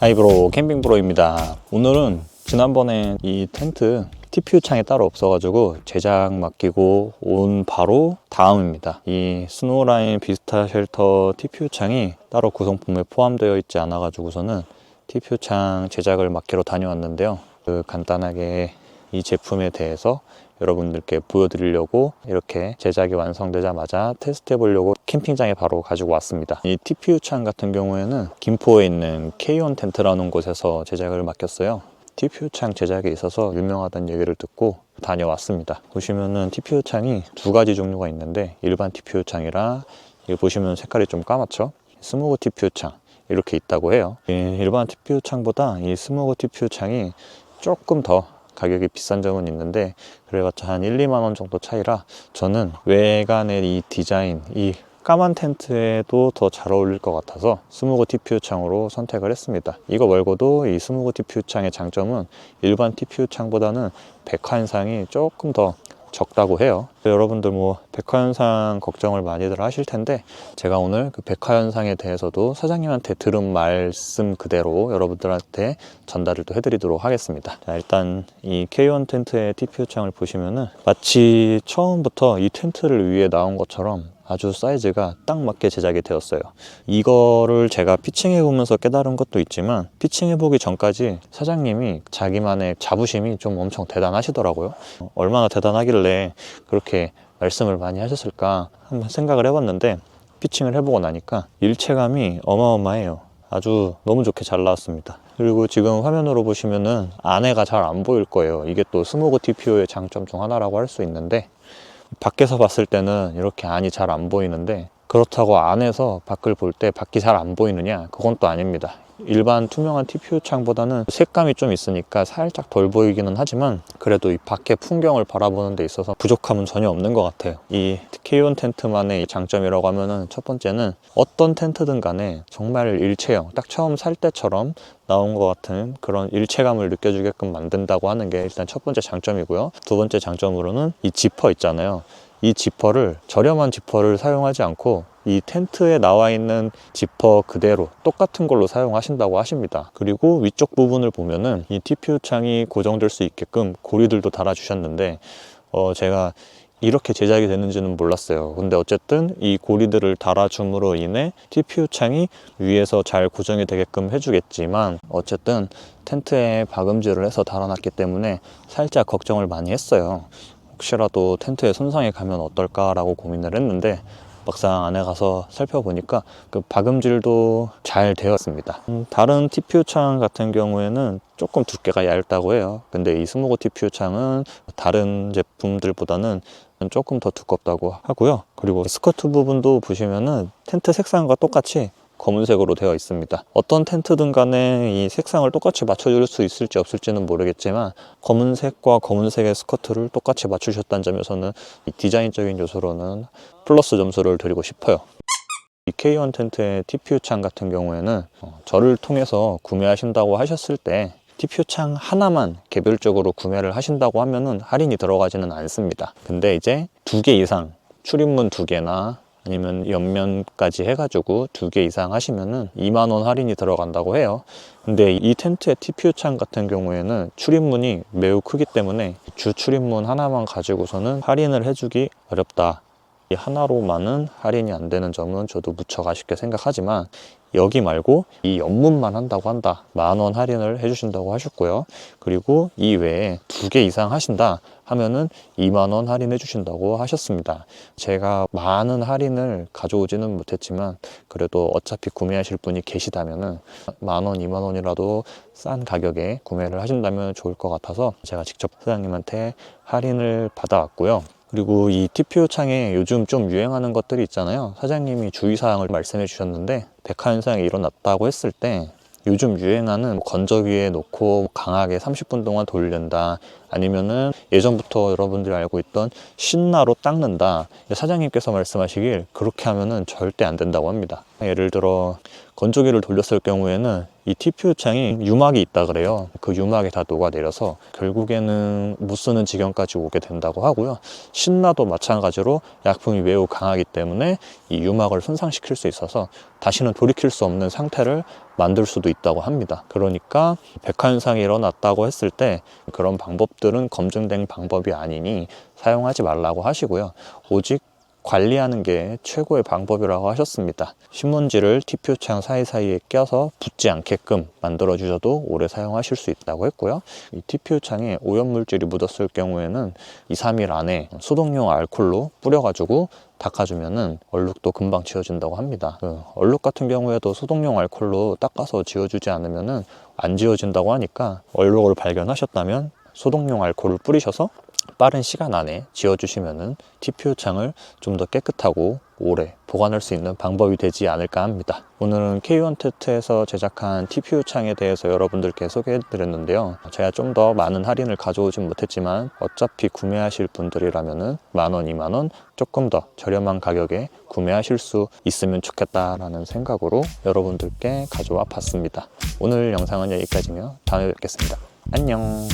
하이브로 캠핑브로입니다. 오늘은 지난번에 이 텐트 TPU 창이 따로 없어가지고 제작 맡기고 온 바로 다음입니다. 이 스노우라인 비스타 쉘터 TPU 창이 따로 구성품에 포함되어 있지 않아 가지고서는 TPU 창 제작을 맡기러 다녀왔는데요. 그 간단하게 이 제품에 대해서 여러분들께 보여드리려고 이렇게 제작이 완성되자마자 테스트 해보려고 캠핑장에 바로 가지고 왔습니다. 이 TPU 창 같은 경우에는 김포에 있는 K1 텐트라는 곳에서 제작을 맡겼어요. TPU 창 제작에 있어서 유명하다는 얘기를 듣고 다녀왔습니다. 보시면은 TPU 창이 두 가지 종류가 있는데 일반 TPU 창이랑 여기 보시면 색깔이 좀 까맣죠? 스모그 TPU 창 이렇게 있다고 해요. 이 일반 TPU 창보다 이 스모그 TPU 창이 조금 더 가격이 비싼 점은 있는데 그래봤자 한 1, 2만 원 정도 차이라 저는 외관의 이 디자인, 이 까만 텐트에도 더 잘 어울릴 것 같아서 스무고 TPU 창으로 선택을 했습니다. 이거 말고도 이 스무고 TPU 창의 장점은 일반 TPU 창보다는 백화 현상이 조금 더 적다고 해요. 여러분들 뭐 백화 현상 걱정을 많이들 하실 텐데 제가 오늘 그 백화 현상에 대해서도 사장님한테 들은 말씀 그대로 여러분들한테 전달을 또 해드리도록 하겠습니다. 자, 일단 이 K1 텐트의 TPU 창을 보시면은 마치 처음부터 이 텐트를 위해 나온 것처럼 아주 사이즈가 딱 맞게 제작이 되었어요. 이거를 제가 피칭해 보면서 깨달은 것도 있지만 피칭해 보기 전까지 사장님이 자기만의 자부심이 좀 엄청 대단하시더라고요. 어, 얼마나 대단하길래 그렇게 말씀을 많이 하셨을까 한번 생각을 해봤는데 피칭을 해보고 나니까 일체감이 어마어마해요. 아주 너무 좋게 잘 나왔습니다. 그리고 지금 화면으로 보시면은 안에가 잘 안 보일 거예요. 이게 또 스모그 TPO의 장점 중 하나라고 할 수 있는데 밖에서 봤을 때는 이렇게 안이 잘 안 보이는데 그렇다고 안에서 밖을 볼 때 밖이 잘 안 보이느냐? 그건 또 아닙니다 일반 투명한 TPU 창보다는 색감이 좀 있으니까 살짝 덜 보이기는 하지만 그래도 이 밖의 풍경을 바라보는 데 있어서 부족함은 전혀 없는 것 같아요 이 K1 텐트만의 장점이라고 하면은 첫 번째는 어떤 텐트든 간에 정말 일체형 딱 처음 살 때처럼 나온 것 같은 그런 일체감을 느껴주게끔 만든다고 하는 게 일단 첫 번째 장점이고요. 두 번째 장점으로는 이 지퍼 있잖아요. 이 지퍼를 저렴한 지퍼를 사용하지 않고 이 텐트에 나와 있는 지퍼 그대로 똑같은 걸로 사용하신다고 하십니다. 그리고 위쪽 부분을 보면은 이 TPU 창이 고정될 수 있게끔 고리들도 달아 주셨는데 어 제가 이렇게 제작이 되는지는 몰랐어요. 근데 어쨌든 이 고리들을 달아줌으로 인해 TPU 창이 위에서 잘 고정이 되게끔 해주겠지만 어쨌든 텐트에 박음질을 해서 달아놨기 때문에 살짝 걱정을 많이 했어요. 혹시라도 텐트에 손상이 가면 어떨까 라고 고민을 했는데 막상 안에 가서 살펴보니까 그 박음질도 잘 되었습니다. 음, 다른 TPU 창 같은 경우에는 조금 두께가 얇다고 해요. 근데 이 스모그 TPU 창은 다른 제품들보다는 조금 더 두껍다고 하고요. 그리고 스커트 부분도 보시면은 텐트 색상과 똑같이 검은색으로 되어 있습니다. 어떤 텐트든 간에 이 색상을 똑같이 맞춰줄 수 있을지 없을지는 모르겠지만 검은색과 검은색의 스커트를 똑같이 맞추셨다는 점에서는 이 디자인적인 요소로는 플러스 점수를 드리고 싶어요. 이 K1 텐트의 TPU 창 같은 경우에는 어, 저를 통해서 구매하신다고 하셨을 때 TPU 창 하나만 개별적으로 구매를 하신다고 하면은 할인이 들어가지는 않습니다. 근데 이제 두 개 이상 출입문 두 개나 아니면 옆면까지 해가지고 두 개 이상 하시면은 2만 원 할인이 들어간다고 해요. 근데 이 텐트의 TPU 창 같은 경우에는 출입문이 매우 크기 때문에 주 출입문 하나만 가지고서는 할인을 해주기 어렵다. 이 하나로만은 할인이 안 되는 점은 저도 무척 아쉽게 생각하지만 여기 말고 이 옆문만 한다고 한다. 만 원 할인을 해주신다고 하셨고요. 그리고 이 외에 두 개 이상 하신다 하면은 2만 원 할인해 주신다고 하셨습니다. 제가 많은 할인을 가져오지는 못했지만 그래도 어차피 구매하실 분이 계시다면은 만 원, 2만 원이라도 싼 가격에 구매를 하신다면 좋을 것 같아서 제가 직접 사장님한테 할인을 받아왔고요. 그리고 이 TPU 창에 요즘 좀 유행하는 것들이 있잖아요. 사장님이 주의사항을 말씀해 주셨는데 백화 현상이 일어났다고 했을 때 요즘 유행하는 건조기에 놓고 강하게 30분 동안 돌린다. 아니면은 예전부터 여러분들이 알고 있던 신나로 닦는다. 사장님께서 말씀하시길 그렇게 하면은 절대 안 된다고 합니다. 예를 들어 건조기를 돌렸을 경우에는 이 TPU 창이 유막이 있다 그래요. 그 유막이 다 녹아내려서 결국에는 못 쓰는 지경까지 오게 된다고 하고요. 신나도 마찬가지로 약품이 매우 강하기 때문에 이 유막을 손상시킬 수 있어서 다시는 돌이킬 수 없는 상태를 만들 수도 있다고 합니다. 그러니까 백화현상이 일어났다고 했을 때 그런 방법들은 검증된 방법이 아니니 사용하지 말라고 하시고요. 오직 관리하는 게 최고의 방법이라고 하셨습니다. 신문지를 TPU 창 사이사이에 껴서 붙지 않게끔 만들어 주셔도 오래 사용하실 수 있다고 했고요. 이 TPU 창에 오염물질이 묻었을 경우에는 2, 3일 안에 소독용 알콜로 뿌려가지고 닦아주면은 얼룩도 금방 지워진다고 합니다. 그 얼룩 같은 경우에도 소독용 알콜로 닦아서 지워주지 않으면은 안 지워진다고 하니까 얼룩을 발견하셨다면 소독용 알콜을 뿌리셔서 빠른 시간 안에 지워주시면은 TPU 창을 좀 더 깨끗하고 오래 보관할 수 있는 방법이 되지 않을까 합니다. 오늘은 K1 테트에서 제작한 TPU 창에 대해서 여러분들께 소개해 드렸는데요. 제가 좀 더 많은 할인을 가져오진 못했지만 어차피 구매하실 분들이라면은 만 원, 이만 원 조금 더 저렴한 가격에 구매하실 수 있으면 좋겠다라는 생각으로 여러분들께 가져와 봤습니다. 오늘 영상은 여기까지며 다음에 뵙겠습니다. 안녕.